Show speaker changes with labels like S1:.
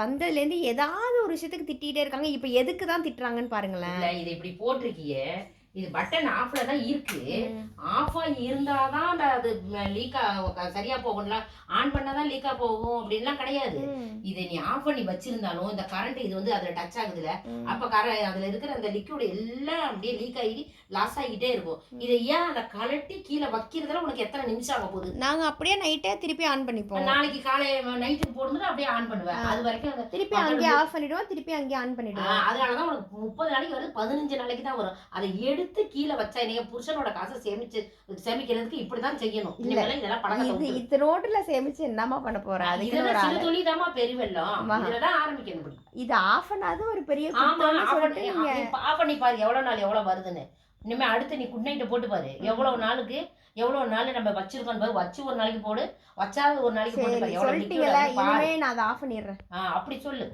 S1: வந்ததுலேருந்து ஏதாவது ஒரு விஷயத்துக்கு திட்டிகிட்டே இருக்காங்க. இப்போ எதுக்கு தான் திட்டுறாங்கன்னு பாருங்களேன்.
S2: இல்ல இது இப்படி போட்டிருக்கியே. இது பட்டன் ஆஃப்ல தான் இருக்கு. ஆஃப் ஆகி இருந்தாதான் அந்த அது லீக்கா சரியா போகும்ல. ஆன் பண்ணாதான் லீக்கா போகும் அப்படின்லாம் கிடையாது. இதை நீ ஆஃப் பண்ணி வச்சிருந்தாலும் இந்த கரண்ட் இது வந்து அதுல டச் ஆகுதுல. அப்ப கர அதுல இருக்கிற அந்த லிக்விட் எல்லாம் அப்படியே லீக் ஆகி லாஸ் ஆகிட்டே இருக்கும். இதை ஏன் அதை கலட்டி கீழே வைக்கிறதுல உனக்கு எத்தனை நிமிஷம் ஆக போகுது?
S1: நாங்க அப்படியே நைட்டே திருப்பி ஆன் பண்ணிப்போம்.
S2: நாளைக்கு காலை நைட்டுக்கு போடும்போது அப்படியே ஆன் பண்ணுவேன். அது வரைக்கும் அந்த
S1: திருப்பி அங்கேயே ஆஃப் பண்ணிடுவோம் திருப்பி அங்கேயே ஆன் பண்ணிடுவோம்.
S2: அதனாலதான் உனக்கு முப்பது நாளைக்கு வருது பதினஞ்சு நாளைக்கு தான் வரும். அதை எடுத்து கீழே வச்சா நீங்க புருஷனோட காசை சேமிச்சு சேமிக்கிறதுக்கு இப்படிதான் செய்யணும்.
S1: இல்ல.
S2: இதெல்லாம் பழக்கத்தை
S1: இது. இது ரோட்ல சேமிச்சு என்னமா பண்ண போற? ஒரு
S2: இதெல்லாம் சிறு துளிதாம்மா பெருவெல்லம்
S1: ஆமா.
S2: இதுலதான் ஆரம்பிக்கணும்.
S1: இது ஆஃப் பண்ணாத ஒரு பெரிய
S2: ஆஃப் பண்ணி பாரு எவ்வளவு நாள் எவ்வளவு வருதுன்னு. இனிமே அடுத்து நீ குட் நைட்டை போட்டு பாரு. எவ்வளவு நாளுக்கு எவ்வளவு நாள் நம்ம வச்சிருக்கோம் பாரு. வச்சு ஒரு நாளைக்கு போடு. வச்சாத ஒரு நாளைக்கு போட்டு பாரு. எவ்வளவு
S1: நான் அதை ஆஃப் பண்ணிடுறேன்.
S2: அப்படி சொல்லு.